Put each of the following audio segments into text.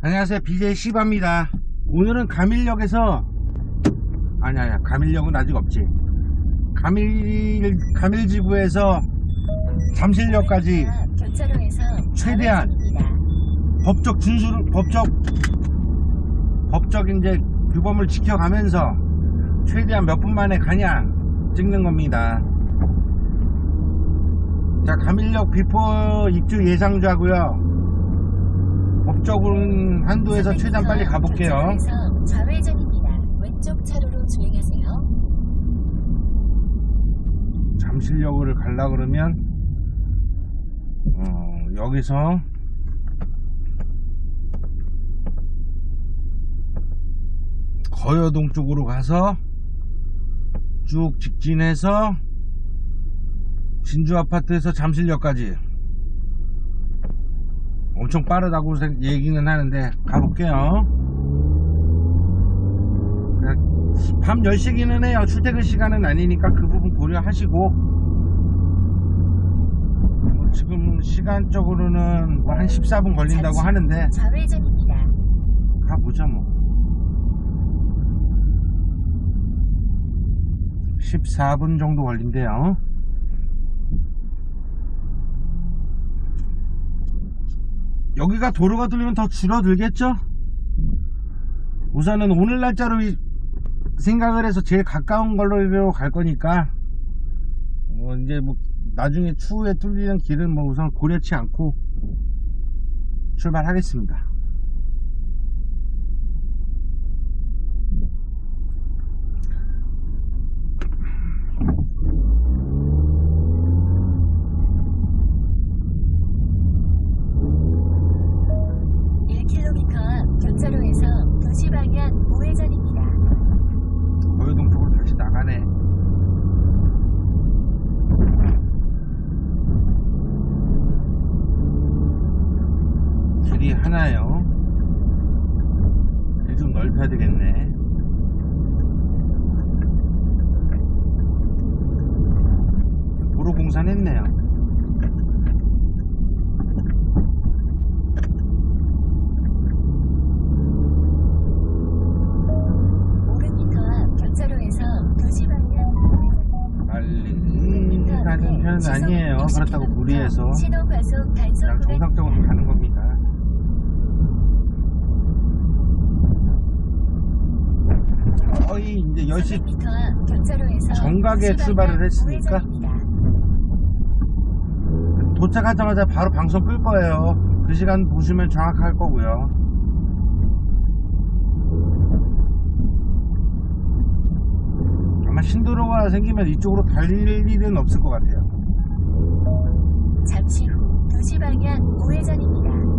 안녕하세요. BJ 시바입니다. 오늘은 가밀역에서 아니 아니야. 가밀역은 아직 없지. 가밀 가밀지구에서 잠실역까지 최대한 법적 준수를 법적 법적 이제 규범을 지켜가면서 최대한 몇 분 만에 가냐 찍는 겁니다. 자 가밀역 비포 입주 예상자고요. 법적으로는 한도에서 최대한 빨리 가볼게요. 교차로에서 좌회전입니다. 왼쪽 차로로 주행하세요. 잠실역을 갈라 그러면 어, 여기서 거여동 쪽으로 가서 쭉 직진해서 진주 아파트에서 잠실역까지 엄청 빠르다고 생- 얘기는 하는데 가볼게요. 밤 10시기는 해요. 출퇴근 시간은 아니니까 그 부분 고려하시고. 뭐 지금 시간적으로는 뭐 한 14분 걸린다고 잠시 하는데. 좌회전입니다. 가보자 뭐. 14분 정도 걸린대요 여기가 도로가 뚫리면 더 줄어들겠죠? 우선은 오늘 날짜로 이- 생각을 해서 제일 가까운 걸로 갈 거니까 뭐 이제 뭐 나중에 추후에 뚫리는 길은 뭐 우선 고려치 않고 출발하겠습니다. 일 k m 앞 교차로에서 도시 방향 우회전입니다. 거여동 쪽으로 다시 나가네. 길이 하나요. 길좀 넓혀야 되겠네. 도로 공사했네요. 빨리 가는 편은 아니에요. 그렇다고 무리해서 그냥 정상적으로 가는 겁니다. 거의 이제 10시 300m 앞 교차로에서 정각에 출발을 했으니까. 도착하자마자 바로 방송 끌 거예요. 그 시간 보시면 정확할 거고요. 아마 신도로가 생기면 이쪽으로 달릴 일은 없을 것 같아요. 잠시 후 도시 방향 우회전입니다.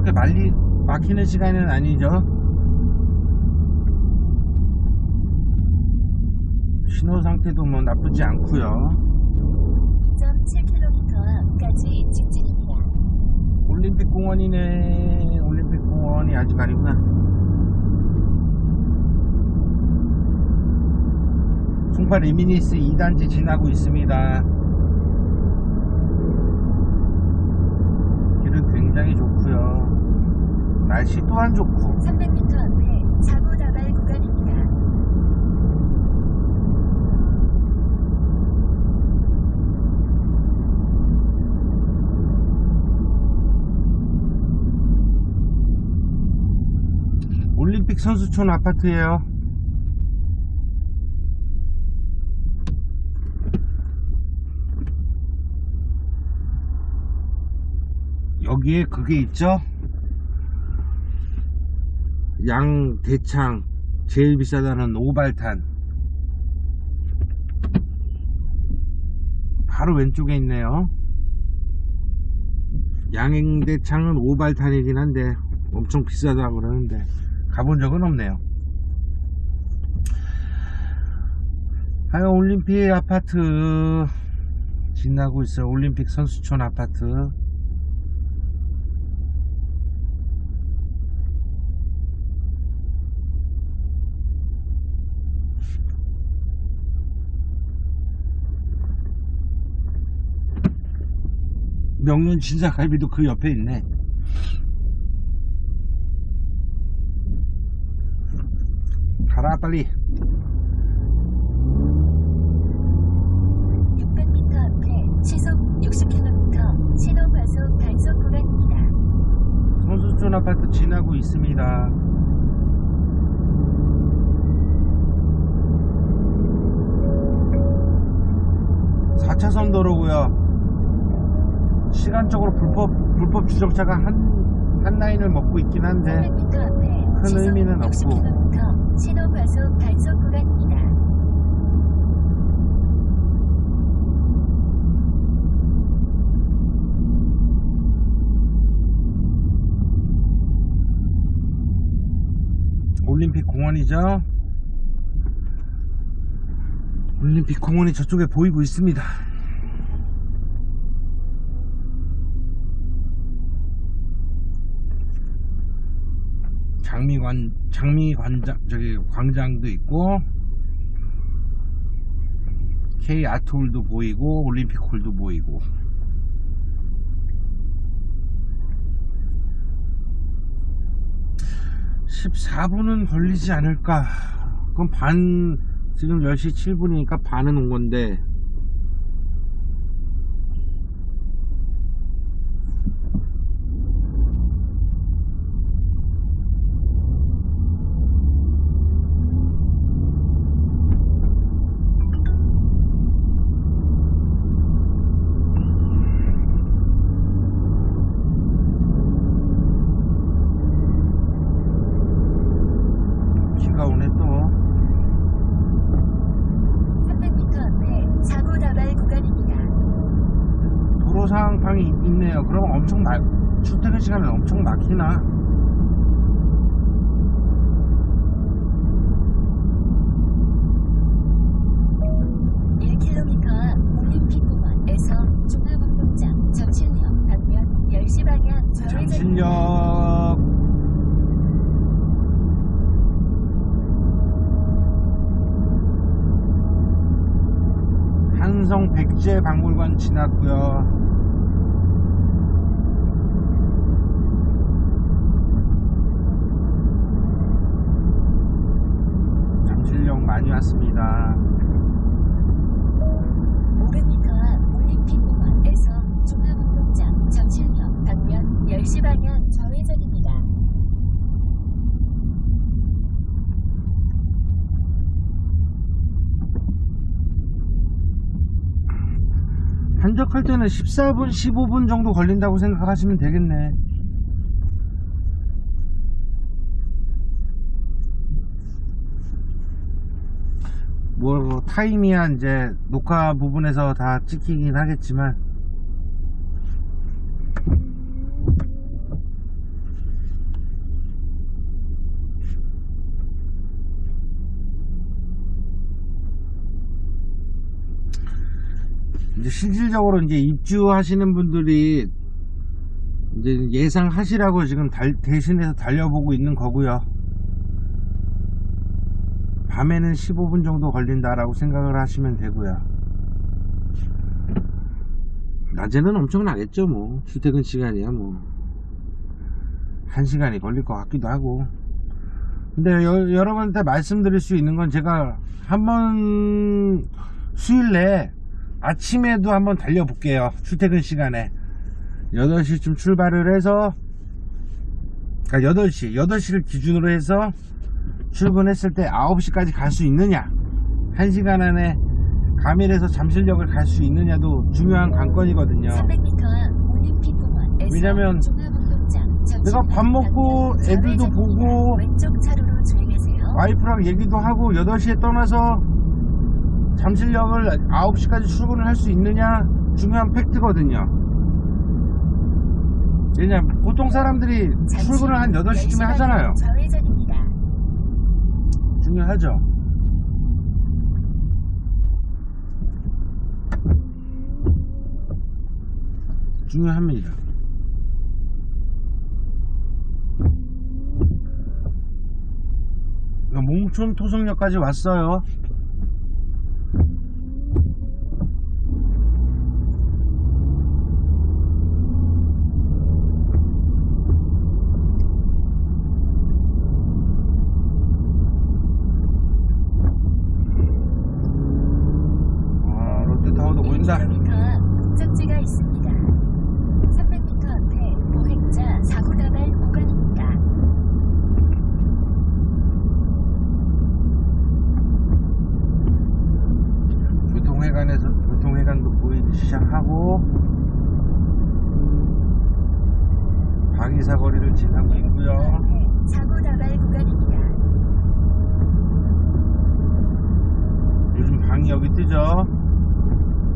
그렇게 말리 막히는 시간은 아니죠. 신호 상태도 뭐 나쁘지 않고요. 2.7km 앞까지 직진입니다. 올림픽 공원이네. 올림픽 공원이 아직 아니구나. 송파 리미니스 2단지 지나고 있습니다. 길은 굉장히 좋고요. 날씨 또한 좋고 300m 앞에 사고 다발 구간입니다. 올림픽 선수촌 아파트예요. 여기에 그게 있죠? 양 대창 제일 비싸다는 오발탄 바로 왼쪽에 있네요. 양행대창은 오발탄이긴 한데 엄청 비싸다고 그러는데 가본 적은 없네요. 하여 올림픽 아파트 지나고 있어요. 올림픽 선수촌 아파트. 명륜 진사갈비도 그 옆에 있네. 가라 빨리. 600m 앞에 시속 60km 신호 과속 단속 구간입니다. 선수촌 아파트 지나고 있습니다. 사차선 도로고요. 시간적으로 불법 불법 주정차가 한, 한 라인을 먹고 있긴 한데 300m 앞에 큰 시속 의미는 없고. 60km 신호 과속 단속 구간입니다. 올림픽 공원이죠. 올림픽 공원이 저쪽에 보이고 있습니다. 장미관 장미관장 저기 광장도 있고 K 아트홀도 보이고 올림픽 홀도 보이고. 14분은 걸리지 않을까. 그럼 반 지금 10시 7분이니까 반은 온 건데 비가 오네 또 300m 앞에 사고 다발 구간입니다. 도로 상황이 있네요. 그럼 엄청 막 출퇴근 시간에 엄청 막히나? 일 k m 앞 올림픽공원에서 종합운동장 정실역 방면 10시 방향 좌회전입니다. 잠실역 한성 백제 박물관 지났고요. 잠실역 500m 앞 올림픽공원에서 종합운동장 정실역 방면 10시 방향 좌회전입니다. 한적할 때는 14분, 15분 정도 걸린다고 생각하시면 되겠네. 뭐 타임이야 이제 녹화 부분에서 다 찍히긴 하겠지만 이제 실질적으로 이제 입주하시는 분들이 이제 예상하시라고 지금 달- 대신해서 달려보고 있는 거고요. 밤에는 15분 정도 걸린다라고 생각을 하시면 되고요. 낮에는 엄청 나겠죠, 뭐. 출퇴근 시간이야, 뭐. 한 시간이 걸릴 것 같기도 하고. 근데 여, 여러분한테 말씀드릴 수 있는 건 제가 한번 수요일 내 아침에도 한번 달려볼게요. 출퇴근 시간에. 8시쯤 출발을 해서, 그러니까 8시, 8시를 기준으로 해서 출근했을 때 9시까지 갈 수 있느냐. 1시간 안에 가밀에서 잠실역을 갈 수 있느냐도 중요한 관건이거든요. 300m 앞 올림픽공원에서 왜냐면 내가 밥 먹고 애들도 좌회전입니다. 보고. 와이프랑 얘기도 하고 8시에 떠나서 잠실역을 9시까지 출근을 할 수 있느냐 중요한 팩트거든요. 왜냐면 보통 사람들이 출근을 한 8시쯤에 10시 하잖아요. 중요하죠. 중요합니다. 몽촌 토성역까지 왔어요. 방향도 보이기 시작하고 방위사 거리 를 지나고 있고요. 사고 나갈 구간입니다. 요즘 방이 여기 뜨죠.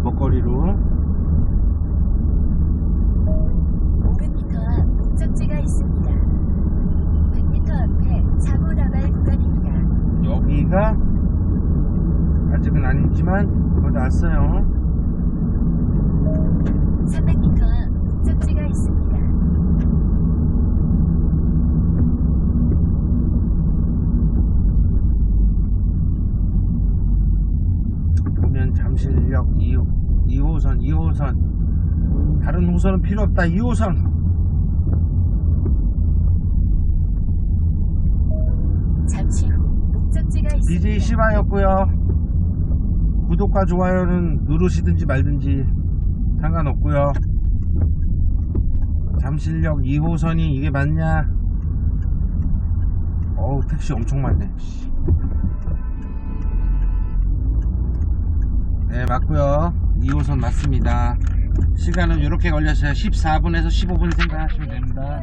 먹거리로 500m 앞 목적지가 있습니다. 100m 앞에 사고 나갈 구간입니다. 여기가 아직은 아니지만 거의 다 왔어요. 300m 앞 목적지가 있습니다. 보면 잠실역 2호, 2호선, 2호선. 다른 호선은 필요 없다. 2호선. 잠시 후 목적지가 있습니다. BJ 시바였고요. 구독과 좋아요는 누르시든지 말든지 상관없고요. 잠실역 2호선이 이게 맞냐? 어우 택시 엄청 많네. 씨. 네 맞고요. 2호선 맞습니다. 시간은 이렇게 걸렸어요. 14분에서 15분 생각하시면 됩니다.